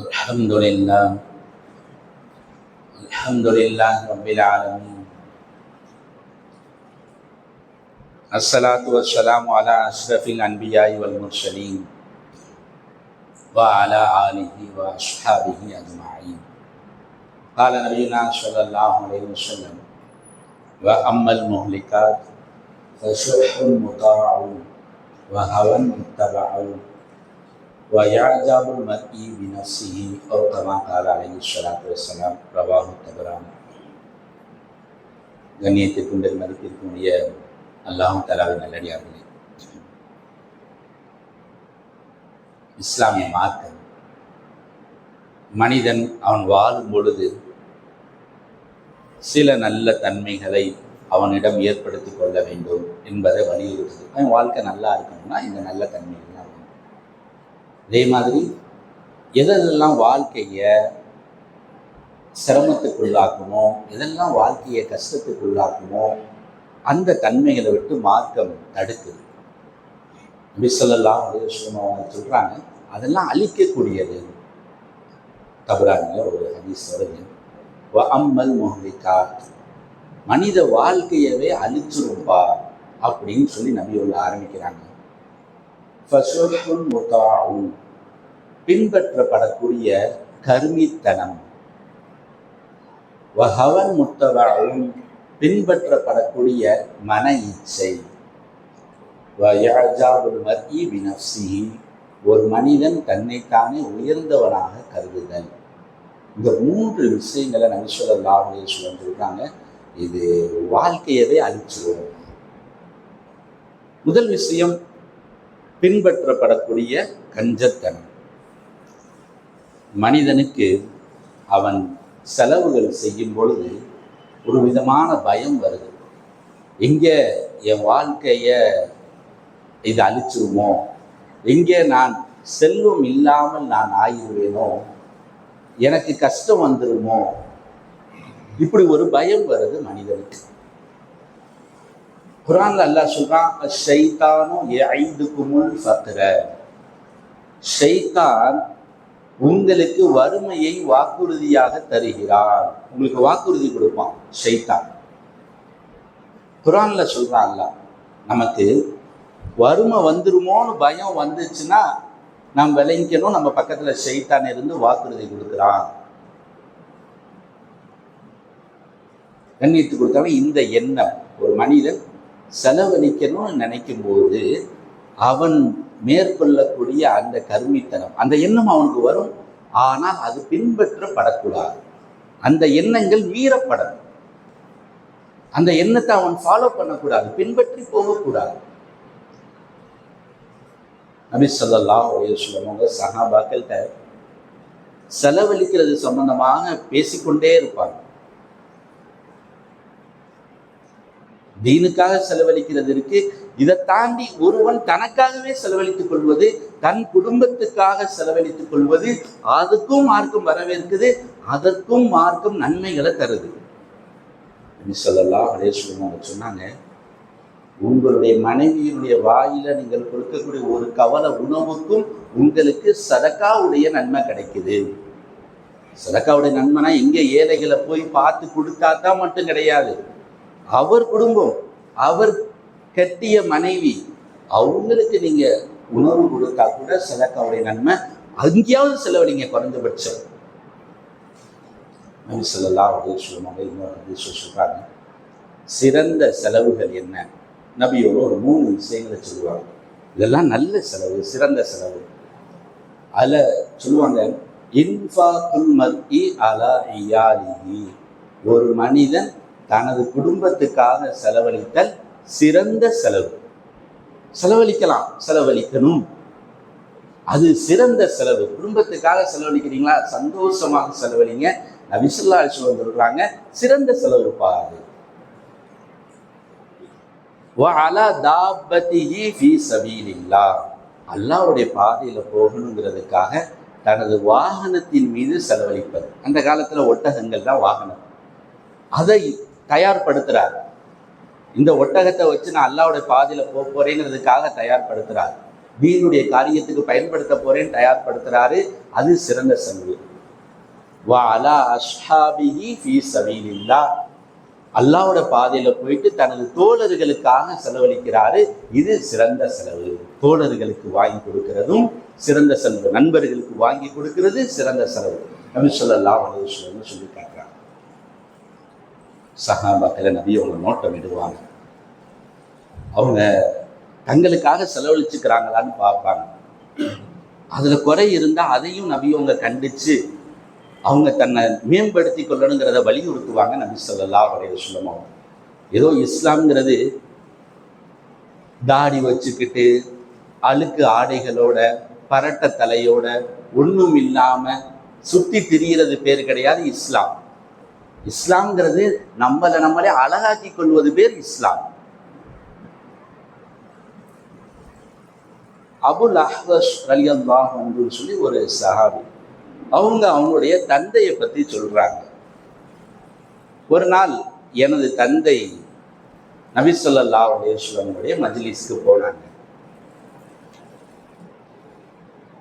الحمد لله الحمد لله رب العالمين. الصلاة والسلام على أشرف الأنبياء والمرسلين وعلى آله وأصحابه أجمعين. قال نبينا صلى الله عليه وسلم وأما المهلكات فشح مطاع وهوى متبع ويعجب المرء بنفسه أو كما قال عليه الصلاة والسلام رواه الطبراني கண்ணியத்திற்கும் மதிப்பிற்குரிய அல்லாஹும் தலாவின் நல்லடியார்களே இஸ்லாமிய மார்க்கம் மனிதன் அவன் வாழும் பொழுது சில நல்ல தன்மைகளை அவனிடம் ஏற்படுத்தி கொள்ள வேண்டும் என்பதை வலியுறுத்துது அவன் வாழ்க்கை நல்லா இருக்கணும்னா இந்த நல்ல தன்மைகள்லாம் வேணும் அதே மாதிரி எதெல்லாம் வாழ்க்கையை சிரமத்துக்குள்ளாக்குமோ எதெல்லாம் வாழ்க்கையை கஷ்டத்துக்குள்ளாக்குமோ அந்த தன்மைகளை விட்டு மார்க்கம் தடுக்குது. விசலெல்லாம் அலுவலம் சொல்கிறாங்க அதெல்லாம் அழிக்கக்கூடியது. தபுரானில் ஒரு ஹதீஸ் வருது அம்மல் முஹலிகாத். மனித வாழ்க்கையவே அழிச்சிருப்பா அப்படின்னு சொல்லி நபியோட ஆரம்பிக்கிறாங்க. பின்பற்றப்படக்கூடிய கருமித்தனம். வஹவன் முத்தவாவும் பின்பற்றப்படக்கூடிய மன இச்சை. ஒரு மனிதன் தன்னைத்தானே உயர்ந்தவனாக கருதுதல். இந்த மூன்று விஷயங்களை நபிசுல்லாஹ் அலிஸ்வலம் சொல்லிருக்காங்க இது வாழ்க்கையவே அழிச்சிடும் முதல் விஷயம் பின்பற்றப்படக்கூடிய கஞ்சத்தனம். மனிதனுக்கு அவன் செலவுகள் செய்யும் பொழுது ஒரு விதமான பயம் வருது. எங்கே என் வாழ்க்கையை இது அழிச்சிருமோ? எங்கே நான் செல்வம் இல்லாமல் நான் ஆகிடுவேனோ எனக்கு கஷ்டம் வந்துருமோ? இப்படி ஒரு பயம் வருது மனிதனுக்கு. குரான்ல அல்லாஹ் சொல்றான் ஷைத்தானும் ஐந்துக்குமுள் ஃபக்ர ஷைத்தான் உங்களுக்கு வறுமையை வாக்குறுதியாக தருகிறான். உங்களுக்கு வாக்குறுதி கொடுப்பான் ஷைத்தான். குரான்ல சொல்றான் அல்லாஹ் நமக்கு வறுமை வந்துருமோன்னு பயம் வந்துச்சுன்னா நாம் விளங்கிக்கணும் நம்ம பக்கத்துல ஷைத்தான் இருந்து வாக்குறுதி கொடுக்குறான். கண்ணியத்து கொடுத்தாலும் இந்த எண்ணம் ஒரு மனிதன் செலவழிக்கணும்னு நினைக்கும் போது அவன் மேற்கொள்ளக்கூடிய அந்த கருமித்தனம் அந்த எண்ணம் அவனுக்கு வரும். ஆனால் அது பின்பற்றப்படக்கூடாது. அந்த எண்ணங்கள் மீறப்படணும். அந்த எண்ணத்தை அவன் ஃபாலோ பண்ணக்கூடாது பின்பற்றி போகக்கூடாது. நபி சொல்லா சொல்லுவாங்க சஹாபாக்கள்கிட்ட செலவழிக்கிறது சம்பந்தமாக பேசிக்கொண்டே இருப்பாங்க. தீனுக்காக செலவழிக்கிறது இருக்கு இதை தாண்டி ஒருவன் தனக்காகவே செலவழித்துக் கொள்வது தன் குடும்பத்துக்காக செலவழித்துக் கொள்வது அதுக்கும் மார்க்கம் வரவேற்குது அதற்கும் மார்க்கம் நன்மைகளை தருது. சொல்லலாம். அதே சொல்லுவாங்க சொன்னாங்க. உங்களுடைய மனைவியினுடைய வாயில நீங்கள் கொடுக்கக்கூடிய ஒரு கவலை உணவுக்கும் உங்களுக்கு சதக்காவுடைய நன்மை கிடைக்குது. சதக்காவுடைய நன்மைனா எங்க ஏழைகளை போய் பார்த்து கொடுத்தா தான் மட்டும் கிடையாது. அவர் குடும்பம் அவர் கட்டிய மனைவி அவங்களுக்கு நீங்க உணவு கொடுத்தா கூட சதக்காவுடைய நன்மை அங்கேயாவது செலவழிங்க குறைந்தபட்சம். நபி சொல்லலா அப்படின்னு சொல்லுவாங்க இன்னொரு சொல்றாங்க. சிறந்த செலவுகள் என்ன? நபியோட ஒரு மூணு விஷயங்களை சொல்லுவாங்க. இதெல்லாம் நல்ல செலவு சிறந்த செலவு. அதில் சொல்லுவாங்க இன்ஃபாக்குல் மர்இ அலா இயாலிஹி ஒரு மனிதன் தனது குடும்பத்துக்காக செலவழித்தல் சிறந்த செலவு. செலவழிக்கலாம் செலவழிக்கணும். அது சிறந்த செலவு. குடும்பத்துக்காக செலவழிக்கிறீங்களா? சந்தோஷமாக செலவழிங்க. நபிசுல்லா சொல்றாங்க சிறந்த செலவு பாரு. அல்லாவுடைய பாதையில போகணுங்கிறதுக்காக தனது வாகனத்தின் மீது செலவழிப்பது. அந்த காலத்துல ஒட்டகங்கள் தான் வாகனம். அதை தயார்படுத்துறார். இந்த ஒட்டகத்தை வச்சு நான் அல்லாவுடைய பாதையில் போக போறேங்கிறதுக்காக தயார்படுத்துறார். தீனுடைய காரியத்துக்கு பயன்படுத்த போகிறேன்னு தயார்படுத்துறாரு. அது சிறந்த செலவு வா அஷ்ஹாபிஹி ஃபீ சபீலில்லாஹ். அல்லாஹ்வோட பாதையில போயிட்டு தனது தோழர்களுக்காக செலவழிக்கிறாரு. இது சிறந்த செலவு. தோழர்களுக்கு வாங்கி கொடுக்கிறதும் சிறந்த செலவு. நண்பர்களுக்கு வாங்கி கொடுக்கிறது சிறந்த செலவு. நபி சொல்லலாம் சொல்லி காட்டுறாங்க. சஹாபாக்களை நபி அவங்க நோட்டம் இடுவாங்க. அவங்க தங்களுக்காக செலவழிச்சுக்கிறாங்களான்னு பார்ப்பாங்க. அதுல குறை இருந்தா அதையும் நபி அவங்க கண்டிச்சு அவங்க தன்னை மேம்படுத்தி கொள்ளணுங்கிறத வலியுறுத்துவாங்க நபி சொல்லல்லா அலைஹி சொல்லமாக ஏதோ இஸ்லாம்ங்கிறது தாடி வச்சுக்கிட்டு அழுக்கு ஆடைகளோட பரட்ட தலையோட ஒன்றும் இல்லாமல் சுத்தி திரியிறது பேர் கிடையாது இஸ்லாம். இஸ்லாம்ங்கிறது நம்மளை நம்மளே அழகாக்கி கொள்வது பேர் இஸ்லாம். அபுல் அஹ்வஸ் அலி அல்லாஹ் சொல்லி ஒரு சஹாபி. அவங்க அவங்களுடைய தந்தையை பத்தி சொல்றாங்க. ஒரு நாள் எனது தந்தை நபிசல்லா ஸல்லல்லாஹு மஜ்லிஸ்க்கு போனாங்க.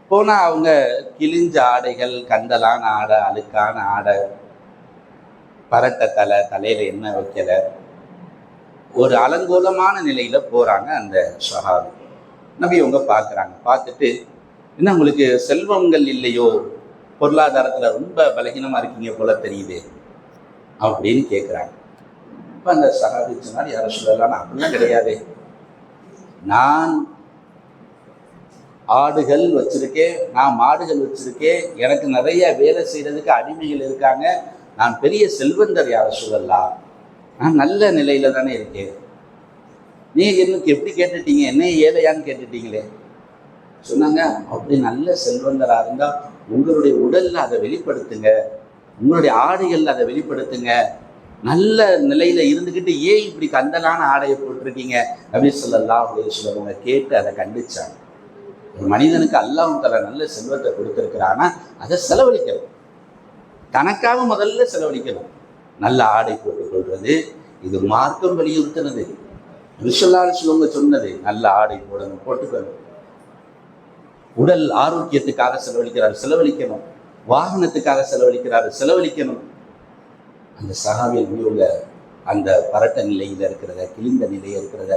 போனால் அவங்க கிழிஞ்ச ஆடைகள் கந்தலான ஆடை அழுக்கான ஆடை பரட்ட தலை தலையில என்ன வைக்கலை? ஒரு அலங்கோலமான நிலையில போறாங்க அந்த ஷஹாபி நபி அவங்க பார்க்குறாங்க. பார்த்துட்டு என்ன உங்களுக்கு செல்வங்கள் இல்லையோ? பொருளாதாரத்தில் ரொம்ப பலகீனமாக இருக்கீங்க போல தெரியுது அப்படின்னு கேட்குறாங்க இப்போ அந்த சகாபி சொன்னார் யாரும் சொல்லலாம் அப்படிலாம் கிடையாது. நான் ஆடுகள் வச்சிருக்கேன் நான் மாடுகள் வச்சிருக்கேன் எனக்கு நிறைய வேலை செய்யறதுக்கு அடிமைகள் இருக்காங்க நான் பெரிய செல்வந்தர் யார் சொல்லலாம்? நான் நல்ல நிலையில தானே இருக்கேன். நீ எனக்கு எப்படி கேட்டுட்டீங்க? என்ன ஏழையான்னு கேட்டுட்டீங்களே. சொன்னாங்க அப்படி நல்ல செல்வந்தராக இருந்தால் உங்களுடைய உடலில் அதை வெளிப்படுத்துங்க. உங்களுடைய ஆடைகளில் அதை வெளிப்படுத்துங்க. நல்ல நிலையில் இருந்துக்கிட்டு ஏன் இப்படி கந்தலான ஆடையை போட்டிருக்கீங்க? அப்படின்னு சொல்லலாம் அப்படின்னு சொல்லுவாங்க கேட்டு அதை கண்டிச்சாங்க. ஒரு மனிதனுக்கு அல்லாஹ் தர நல்ல செல்வத்தை கொடுத்துருக்குறான்னா அதை செலவழிக்கிறது தனக்காக முதல்ல செலவழிக்கணும். நல்ல ஆடை போட்டுக்கொள்வது இது மார்க்கம் வலியுறுத்தினது. விசுவலால் சொல்லுவங்க சொன்னது நல்ல ஆடை போடணும் போட்டுக்கணும். உடல் ஆரோக்கியத்துக்காக செலவழிக்கிறார் செலவழிக்கணும். வாகனத்துக்காக செலவழிக்கிறார் செலவழிக்கணும். அந்த சகாவியில் உள்ள அந்த பரட்ட நிலையில் இருக்கிறத கிழிந்த நிலையில் இருக்கிறத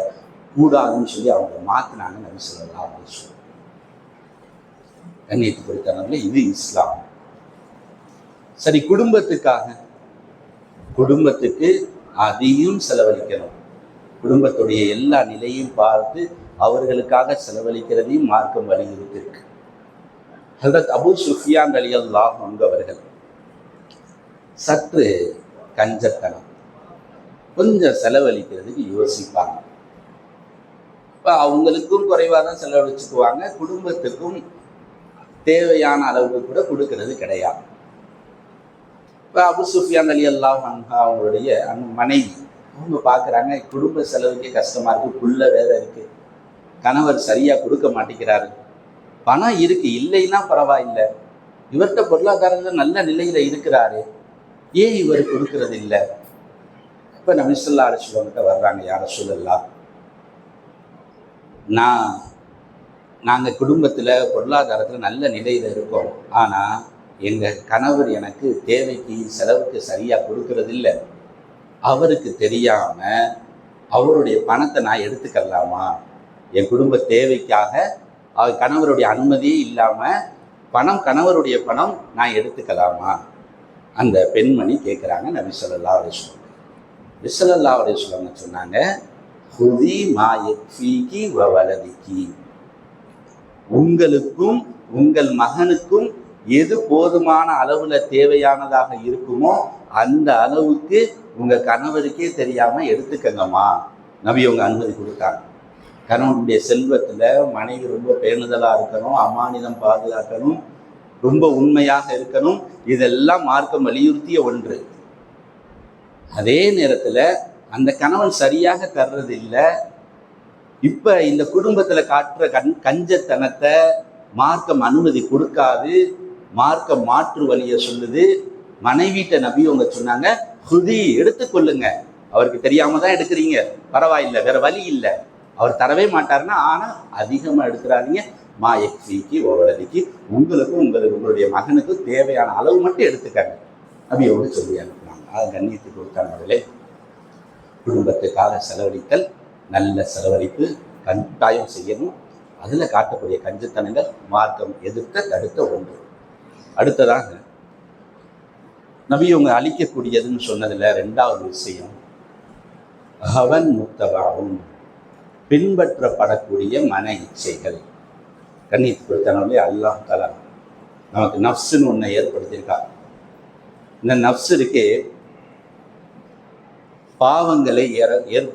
கூடாதுன்னு சொல்லி அவங்க மாத்தினாங்க நபி சொல்லலாம் அப்படின்னு சொல்லி கண்ணியத்து இது இஸ்லாம். சரி குடும்பத்துக்காக. குடும்பத்துக்கு அதையும் செலவழிக்கணும். குடும்பத்துடைய எல்லா நிலையும் பார்த்து அவர்களுக்காக செலவழிக்கிறதையும் மார்க்கம் வலியுறுத்திருக்கு ஹசரத் அபு சுஃபியான் அலி அல்லாஹ் அவர்கள் சற்று கஞ்சத்தனம் கொஞ்சம் செலவழிக்கிறதுக்கு யோசிப்பாங்க. இப்போ அவங்களுக்கும் குறைவாக தான் செலவழிச்சுக்குவாங்க குடும்பத்துக்கும் தேவையான அளவுக்கு கூட கொடுக்கறது கிடையாது. இப்போ அபு சுஃபியான் அலி அல்லாஹ் அன்ஹா அவங்களுடைய அன் மனைவி. அவங்க பார்க்குறாங்க குடும்ப செலவுக்கே கஷ்டமாக இருக்குது புள்ள வேற இருக்குது கணவர் சரியாக கொடுக்க மாட்டேங்கிறாரு. பணம் இருக்குது இல்லைன்னா பரவாயில்லை. இவர்கிட்ட பொருளாதாரத்தில் நல்ல நிலையில் இருக்கிறாரு. ஏன் இவர் கொடுக்கறது இல்லை? இப்போ நபிசல்லா அரசுவங்கிட்ட வர்றாங்க யார சொல்லலாம் நான் நாங்கள் குடும்பத்தில் பொருளாதாரத்தில் நல்ல நிலையில் இருக்கோம். ஆனால் எங்கள் கணவர் எனக்கு தேவைக்கு செலவுக்கு சரியாக கொடுக்கறதில்லை. அவருக்கு தெரியாமல் அவருடைய பணத்தை நான் எடுத்துக்கலாமா? என் குடும்ப தேவைக்காக அவர் கணவருடைய அனுமதியே இல்லாமல் பணம் கணவருடைய பணம் நான் எடுத்துக்கலாமா? அந்த பெண்மணி கேட்குறாங்க நபி சொல்லல்லா அலிஸ்வலம் விசலல்லா அலிஸ்வலம் சொன்னாங்க ஹுதி மாயக்கி வலதிக்கி உங்களுக்கும் உங்கள் மகனுக்கும் எது போதுமான அளவில் தேவையானதாக இருக்குமோ அந்த அளவுக்கு உங்கள் கணவருக்கே தெரியாமல் எடுத்துக்கங்கம்மா. நபி உங்க அனுமதி கொடுத்தாங்க. கணவனுடைய செல்வத்தில் மனைவி ரொம்ப பேணுதலாக இருக்கணும் அமானிதம் பாதுகாக்கணும் ரொம்ப உண்மையாக இருக்கணும். இதெல்லாம் மார்க்கம் வலியுறுத்திய ஒன்று. அதே நேரத்தில் அந்த கணவன் சரியாக தர்றது இல்லை இப்போ இந்த குடும்பத்தில் காட்டுற கண் கஞ்சத்தனத்தை மார்க்கம் அனுமதி கொடுக்காது. மார்க்கம் மாற்று வழியை சொல்லுது. மனைவிட்ட நபி அவங்க சொன்னாங்க ஹுதி எடுத்துக்கொள்ளுங்க. அவருக்கு தெரியாம தான் எடுக்கிறீங்க. பரவாயில்லை வேற வழி இல்லை. அவர் தரவே மாட்டாருன்னா ஆனால் அதிகமாக எடுக்கிறாதீங்க. மா எக்ஸிக்கு ஓவலதிக்கு உங்களுக்கும் உங்களுக்கு உங்களுடைய மகனுக்கும் தேவையான அளவு மட்டும் எடுத்துக்காங்க. நபியோடு சொல்லி அனுப்புனாங்க. அது கண்ணியத்துக்கு கொடுத்தாங்களே குடும்பத்துக்காக செலவழித்தல் நல்ல செலவழிப்பு கட்டாயம் செய்யணும். அதில் காட்டக்கூடிய கஞ்சத்தனங்கள் மார்க்கம் எதிர்த்த தடுத்த ஒன்று. அடுத்ததாக நபி இவங்க அழிக்கக்கூடியதுன்னு சொன்னதில் ரெண்டாவது விஷயம் ஹவன் முத்தபாவும் பின்பற்றப்படக்கூடிய மன இச்சைகள். கண்ணீர் கொடுத்தனவே அல்லாஹ் தலா நமக்கு நஃப்ஸுன்னு ஒன்றை ஏற்படுத்தியிருக்கா. இந்த நப்சு இருக்கே பாவங்களை ஏற ஏற்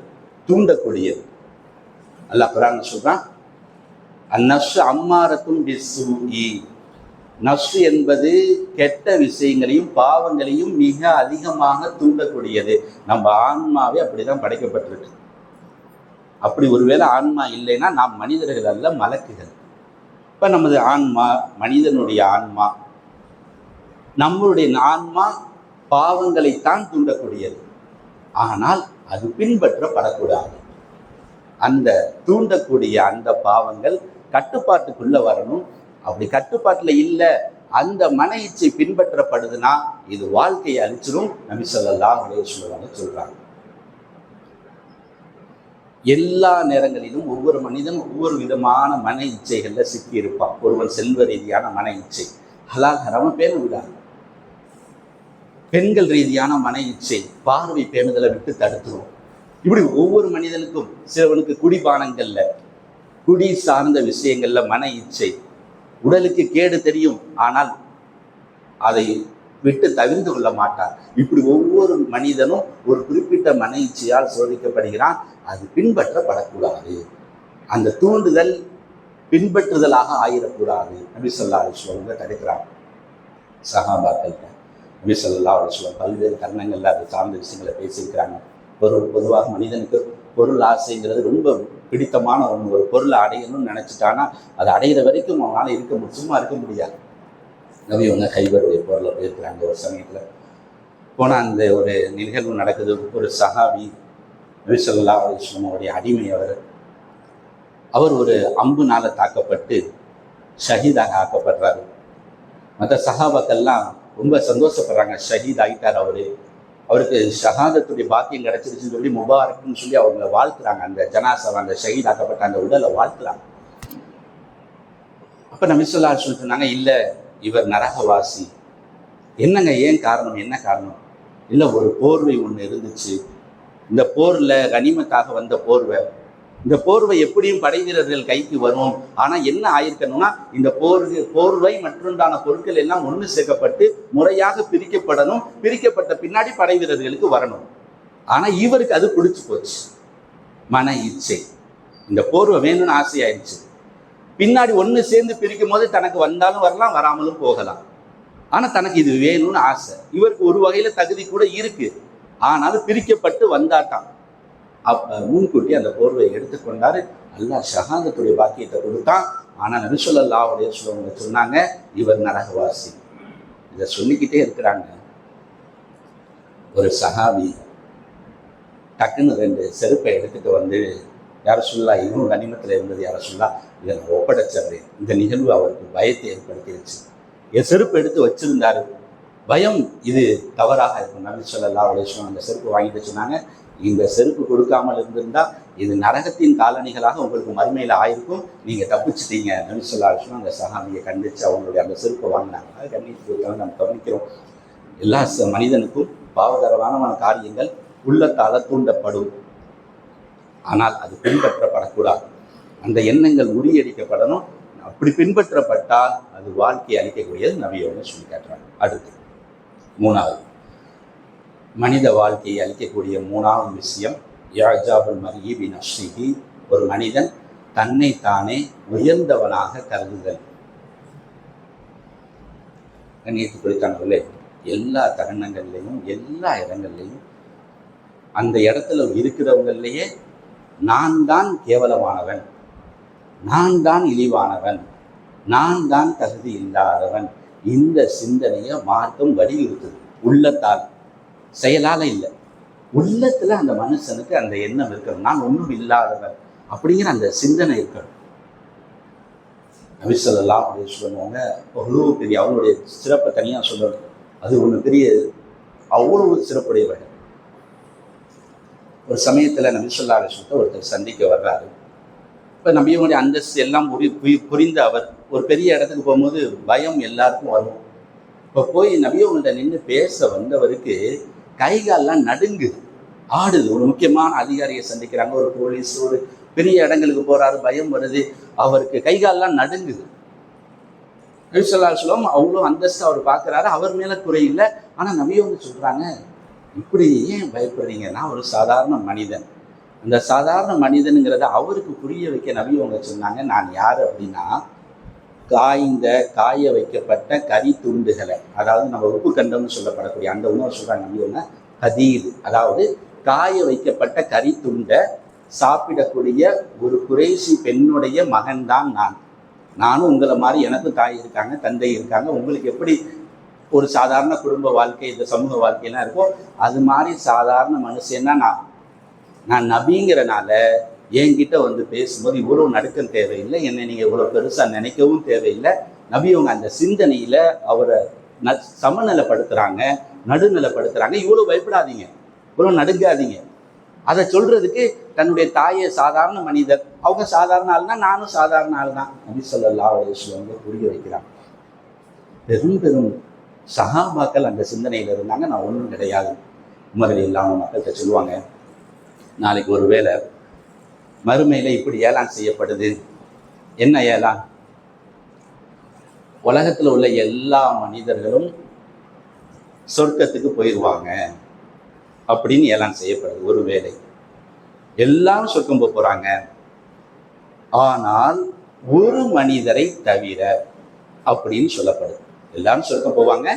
தூண்டக்கூடியது. அல்லாஹ் குரான் சொல்கிறான் அந்நப்சு அம்மாரத்தும் பிசு நஸ்ஸு என்பது கெட்ட விஷயங்களையும் பாவங்களையும் மிக அதிகமாக தூண்டக்கூடியது. நம்ம ஆன்மாவே அப்படிதான் படைக்கப்பட்டிருக்கு. அப்படி ஒருவேளை ஆன்மா இல்லைன்னா நாம் மனிதர்கள் அல்ல மலக்குகள். இப்போ நமது ஆன்மா மனிதனுடைய ஆன்மா நம்மளுடைய ஆன்மா பாவங்களைத்தான் தூண்டக்கூடியது. ஆனால் அது பின்பற்றப்படக்கூடாது. அந்த தூண்டக்கூடிய அந்த பாவங்கள் கட்டுப்பாட்டுக்குள்ளே வரணும். அப்படி கட்டுப்பாட்டில் இல்லை அந்த மன இச்சை பின்பற்றப்படுதுன்னா இது வாழ்க்கையை அழிச்சிடும் நபி சொல்லலாம் அப்படின்னு சொல்றாங்க. எல்லா நேரங்களிலும் ஒவ்வொரு மனிதன் ஒவ்வொரு விதமான மன இச்சைகள்ல சிக்கி இருப்பான் ஒருவன் செல்வ ரீதியான மன இச்சை ஹலால் ஹராம பேண விடாது. பெண்கள் ரீதியான மன இச்சை பார்வை பேணுதலை விட்டு தடுத்துரும். இப்படி ஒவ்வொரு மனிதனுக்கும் சிலவனுக்கு குடிபானங்கள்ல குடி சார்ந்த விஷயங்கள்ல மன இச்சை உடலுக்கு கேடு தெரியும். ஆனால் அதை விட்டு தவிர்ந்து கொள்ள மாட்டார். இப்படி ஒவ்வொரு மனிதனும் ஒரு குறிப்பிட்ட மனைச்சியால் சோதிக்கப்படுகிறான். அது பின்பற்றப்படக்கூடாது. அந்த தூண்டுதல் பின்பற்றுதலாக ஆயிடக்கூடாது நபி சொல்லா அலிஸ்வங்க தடுக்கிறாங்க சகாபாக்கள்கிட்ட நபி சொல்லா அலிஸ்வம் பல்வேறு தருணங்கள்ல அது சார்ந்த விஷயங்களை பேசியிருக்கிறாங்க. பொருள் பொதுவாக மனிதனுக்கு பொருள் ஆசைங்கிறது ரொம்ப பிடித்தமான ஒன்று ஒரு பொருளை அடையணும்னு நினச்சிட்டானா அதை அடையிற வரைக்கும் அவனால் இருக்க சும்மா இருக்க முடியாது. நபி ஒன்று கைவருடைய பொருளை போயிருக்கிறாங்க ஒரு சமயத்தில். போனால் அந்த ஒரு நிகழ்வு நடக்குது ஒரு சஹாபி நபிசல்லா அலிஸ்லமுடைய அடிமை அவர். அவர் ஒரு அம்புனால் தாக்கப்பட்டு ஷஹீதாக ஆக்கப்படுறாரு. மற்ற சஹாபாக்கள்லாம் ரொம்ப சந்தோஷப்படுறாங்க ஷஹீத் ஆகிட்டார் அவரு. அவருக்கு ஷஹாதத்துடைய பாக்கியம் கிடைச்சிருச்சுன்னு சொல்லி முபாரக்னு சொல்லி அவங்க வாழ்த்துறாங்க. அந்த ஜனாசாவை அந்த ஷஹீத் ஆக்கப்பட்ட அந்த உடலை வாழ்த்துறாங்க. அப்ப நம்ம சொல்லி சொன்னாங்க இல்லை இவர் நரகவாசி. என்னங்க ஏன் காரணம்? என்ன காரணம்? இல்லை ஒரு போர்வை ஒண்ணு இருந்துச்சு. இந்த போர்ல கனிமத்தாக வந்த போர்வை. இந்த போர்வை எப்படியும் படை வீரர்கள் கைக்கு வரும். ஆனா என்ன ஆயிருக்கணும்னா இந்த போர் போர்வை மற்றொன்றான பொருட்கள் எல்லாம் ஒன்று சேர்க்கப்பட்டு முறையாக பிரிக்கப்படணும். பிரிக்கப்பட்ட பின்னாடி படை வீரர்களுக்கு வரணும். ஆனா இவருக்கு அது பிடிச்சு போச்சு. மன இச்சை. இந்த போர்வை வேணும்னு ஆசையாயிருச்சு. பின்னாடி ஒன்று சேர்ந்து பிரிக்கும் போது தனக்கு வந்தாலும் வரலாம் வராமலும் போகலாம். ஆனா தனக்கு இது வேணும்னு ஆசை. இவருக்கு ஒரு வகையில தகுதி கூட இருக்கு. ஆனாலும் பிரிக்கப்பட்டு வந்தாட்டான். அப் முன்கூட்டி அந்த போர்வை எடுத்துக்கொண்டார் அல்லாஹ் ஷஹாந்தத்துடைய பாக்கியத்தை கொடுத்தான். ஆனா நபிசுல்லா உடைய சொல்லுவங்க சொன்னாங்க இவர் நரகவாசி. இதை சொல்லிக்கிட்டே இருக்கிறாங்க. ஒரு சஹாபி டக்குன்னு ரெண்டு செருப்பை எடுத்துட்டு வந்து யார சொல்லா இன்னும் கனிமத்தில் இருந்தது யார சொல்லா இதை நான் ஒப்படைச்சிடுறேன். இந்த நிகழ்வு அவருக்கு பயத்தை ஏற்படுத்திடுச்சு. என் செருப்பு எடுத்து வச்சிருந்தாரு. பயம் இது தவறாக இருக்கும். நபி சொல்லா அலிஸ்லாம் அந்த செருப்பு வாங்கிட்டு சொன்னாங்க. இந்த செருப்பு கொடுக்காமல் இருந்திருந்தால் இது நரகத்தின் காலணிகளாக உங்களுக்கு மறுமையில் ஆயிருக்கும். நீங்கள் தப்பிச்சிட்டீங்க. நபி அந்த சஹாபியை கண்டித்து அவங்களுடைய அந்த செருப்பை வாங்கினாங்க. அது கண்டித்து நம்ம கவனிக்கிறோம். எல்லா ச- மனிதனுக்கும் பாவகரமான காரியங்கள் உள்ளத்தால் தூண்டப்படும். ஆனால் அது பின்பற்றப்படக்கூடாது. அந்த எண்ணங்கள் முறியடிக்கப்படணும். அப்படி பின்பற்றப்பட்டால் அது வாழ்க்கையை அளிக்கக்கூடியது நபியோட சொல்லி காட்டுறாங்க. அடுத்து மூணாவது. மனித வாழ்க்கையை அளிக்கக்கூடிய மூணாவது விஷயம் யாஜாபுல் மரீபி நஷ்ரிஹி ஒரு மனிதன் தன்னை தானே உயர்ந்தவனாக கருதுதல். கண்ணியத்து குறித்தானவர்களே எல்லா தருணங்கள்லையும் எல்லா இடங்கள்லையும் அந்த இடத்துல இருக்கிறவங்களையே நான் தான் கேவலமானவன் நான் தான் இழிவானவன் நான் தான் தகுதி இல்லாதவன். இந்த சிந்தனையை மார்க்கம் வலியுறுத்துது. உள்ளத்தால். செயலால இல்லை. உள்ளத்துல அந்த மனுஷனுக்கு அந்த எண்ணம் இருக்கணும். நான் ஒன்றும் இல்லாதவன் அப்படிங்கிற அந்த சிந்தனை இருக்கணும். நபிசல்லாம் அப்படின்னு சொல்லுவாங்க அவ்வளோ பெரிய அவங்களுடைய சிறப்பை தனியாக சொல்லணும். அது ஒன்று பெரிய அவ்வளவு சிறப்புடையவர்கள். ஒரு சமயத்தில் நபிசல்லா அலிஸ்வத்தை ஒருத்தர் சந்திக்க வர்றாரு. இப்போ நபியுடைய அந்தஸ்து எல்லாம் புரி புரி- புரிந்த அவர் ஒரு பெரிய இடத்துக்கு போகும்போது பயம் எல்லாருக்கும் வரும். இப்போ போய் நபியவங்கள்ட்ட நின்று பேச வந்தவருக்கு கை கால்லாம் நடுங்குது ஆடுது. ஒரு முக்கியமான அதிகாரியை சந்திக்கிறாங்க. ஒரு போலீஸ் ஒரு பெரிய இடங்களுக்கு போகிறாரு பயம் வருது. அவருக்கு கைகாலெலாம் நடுங்குது நபிசல்லா சொல்லம் அவ்வளோ அந்தஸ்து அவர் பார்க்குறாரு. அவர் மேலே குறை ஆனால் நபியவங்க சொல்கிறாங்க இப்படி ஏன் பயப்படுறீங்க? நான் ஒரு சாதாரண மனிதன். அந்த சாதாரண மனிதனுங்கிறத அவருக்கு புரிய வைக்க நபியவங்க சொன்னாங்க. நான் யார் அப்படின்னா காய்ந்த காய வைக்கப்பட்ட கறி துண்டுகளை அதாவது நம்ம உப்பு கண்டம்னு சொல்லப்படக்கூடிய அந்த உணவு சொல்கிறாங்க அப்படின்னா கதீர் அதாவது காய வைக்கப்பட்ட கறி துண்டை சாப்பிடக்கூடிய ஒரு குறைசி பெண்ணுடைய மகன்தான் நான். நானும் உங்களை மாதிரி எனக்கும் தாய் இருக்காங்க தந்தை இருக்காங்க. உங்களுக்கு எப்படி ஒரு சாதாரண குடும்ப வாழ்க்கை இந்த சமூக வாழ்க்கையெல்லாம் இருக்கோ அது மாதிரி சாதாரண மனுஷன்னா நான். நான் நபிங்கிறனால என்கிட்ட வந்து பேசும்போது இவ்வளோ நடுக்கம் தேவையில்லை. என்னை நீங்கள் இவ்வளோ பெருசாக நினைக்கவும் தேவையில்லை. நபியவங்க அந்த சிந்தனையில் அவரை ந சமநிலைப்படுத்துகிறாங்க நடுநிலைப்படுத்துகிறாங்க இவ்வளோ பயப்படாதீங்க. இவ்வளோ நடுங்காதீங்க. அதை சொல்கிறதுக்கு தன்னுடைய தாயை சாதாரண மனிதர். அவங்க சாதாரண ஆள்னா நானும் சாதாரண ஆள் தான். நபி சொல்லல்லா அவங்க புரிய வைக்கிறாங்க பெரும் பெரும் சகாபாக்கள் அந்த சிந்தனையில் இருந்தாங்க. நான் ஒன்றும் கிடையாது. உமர்கள் இல்லாமல் மக்கள்கிட்ட சொல்லுவாங்க நாளைக்கு ஒரு வேளை மறுமையில் இப்படி ஏலான் செய்யப்படுது. என்ன ஏலான்? உலகத்தில் உள்ள எல்லா மனிதர்களும் சொர்க்கத்துக்கு போயிடுவாங்க அப்படின்னு ஏலான் செய்யப்படுது ஒரு வேளை எல்லாரும் சொர்க்கம் போக போறாங்க. ஆனால் ஒரு மனிதரை தவிர அப்படின்னு சொல்லப்படுது. எல்லாரும் சொர்க்கம் போவாங்க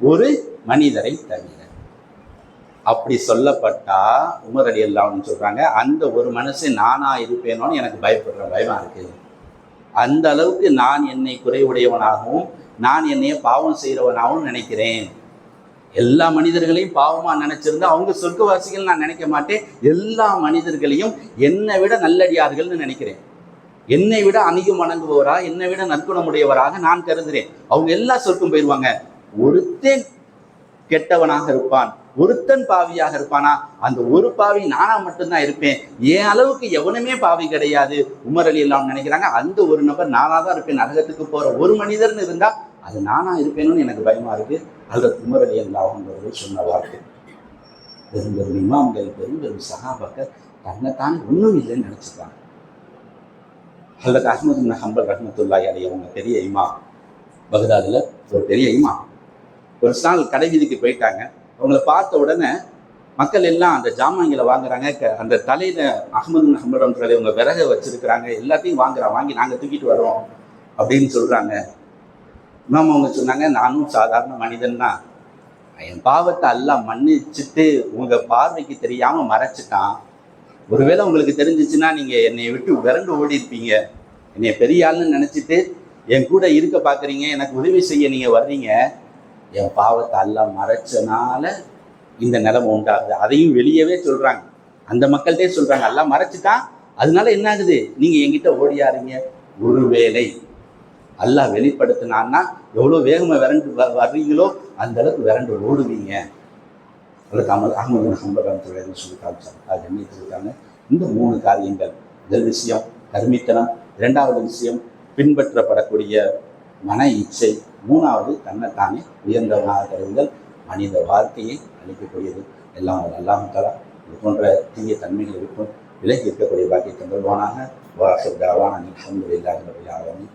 ஒரு மனிதரை தவிர. அப்படி சொல்லப்பட்டா உமர் அலி அல்லாம்னு சொல்கிறாங்க அந்த ஒரு மனுஷன் நானா இருப்பேனோன்னு எனக்கு பயப்படுற பயமாக இருக்குது அந்த அளவுக்கு நான் என்னை குறைவுடையவனாகவும் நான் என்னைய பாவம் செய்கிறவனாகவும் நினைக்கிறேன். எல்லா மனிதர்களையும் பாவமாக நினச்சிருந்தா அவங்க சொர்க்கவாசிகள் நான் நினைக்க மாட்டேன். எல்லா மனிதர்களையும் என்னை விட நல்லடியார்கள்னு நினைக்கிறேன். என்னை விட அணிகம் வணங்குபவரா என்னை விட நற்குணமுடையவராக நான் கருதுகிறேன் அவங்க எல்லா சொர்க்கம் போயிடுவாங்க ஒருத்தன் கெட்டவனாக இருப்பான் ஒருத்தன் பாவியாக இருப்பானா? அந்த ஒரு பாவி நானா மட்டும்தான் இருப்பேன். என் அளவுக்கு எவனுமே பாவி கிடையாது உமர் அலி எல்லாம் நினைக்கிறாங்க. அந்த ஒரு நபர் நானா தான் இருப்பேன். நரகத்துக்கு போற ஒரு மனிதர்னு இருந்தா அது நானா இருப்பேன்னு எனக்கு பயமா இருக்கு. அல்லது உமர் அலி அல்லாஹங்கிறவர்கள் சொன்ன வார்த்தை. பெரும்பெரும் இமாம்கள் பெரும்பெரும் சகாபாக்கள் தன்னைத்தான் ஒன்றும் இல்லைன்னு நினைச்சிருக்காங்க அல்லது அஹமது ஹம்பல் ரஹமத்துல்லாய் அலி அவங்க பெரிய இமா பகதாதில் ஒரு பெரிய இமா ஒரு நாள் கடை வீதிக்கு போயிட்டாங்க. அவங்கள பார்த்த உடனே மக்கள் எல்லாம் அந்த ஜாமான்களை வாங்குறாங்க. க- அந்த தலையில அகமது பின் ஹம்பல் உங்க விறக வச்சிருக்கிறாங்க. எல்லாத்தையும் வாங்குறான் வாங்கி நாங்கள் தூக்கிட்டு வரோம் அப்படின்னு சொல்றாங்க. இமாம் அவங்க சொன்னாங்க நானும் சாதாரண மனிதன் தான். என் பாவத்தை எல்லாம் மன்னிச்சுட்டு உங்க பார்வைக்கு தெரியாம மறைச்சிட்டான். ஒருவேளை உங்களுக்கு தெரிஞ்சிச்சுன்னா நீங்க என்னை விட்டு விரண்டு ஓடி இருப்பீங்க என்னை பெரிய ஆள்னு நினைச்சிட்டு என் கூட இருக்க பாக்குறீங்க எனக்கு உதவி செய்ய நீங்க வர்றீங்க. என் பாவத்தை எல்லாம் மறைச்சனால இந்த நிலைமை உண்டாகுது. அதையும் வெளியவே சொல்றாங்க. அந்த மக்கள்கிட்டே சொல்றாங்க. எல்லாம் மறைச்சிட்டான். அதனால என்ன ஆகுது? நீங்க என்கிட்ட ஓடியாருங்க. ஒருவேளை எல்லாம் வெளிப்படுத்தினான்னா எவ்வளோ வேகமாக விரண்டு வ- வர்றீங்களோ அந்த அளவுக்கு விரண்டு ஓடுவீங்க. அல்லது அமர் அகமது ஹம்பரம் சொல்லி காமிச்சாங்க. அது என்ன இருக்காங்க இந்த மூணு காரியங்கள் முதல் விஷயம் கர்மித்தனம் இரண்டாவது விஷயம் பின்பற்றப்படக்கூடிய மன இச்சை மூணாவது தன்னைத்தானே உயர்ந்தவனாக கருதுதல் மனித வாழ்க்கையை அளிக்கக்கூடியது எல்லாம் அல்லாமத்தாலா இது போன்ற தீய தன்மைகள் இருக்கும். விலகி இருக்கக்கூடிய பாக்கியத்தை தருவானாக வாசல் தாவான அலமதுல்லாஹி ரபில் ஆலமீன்.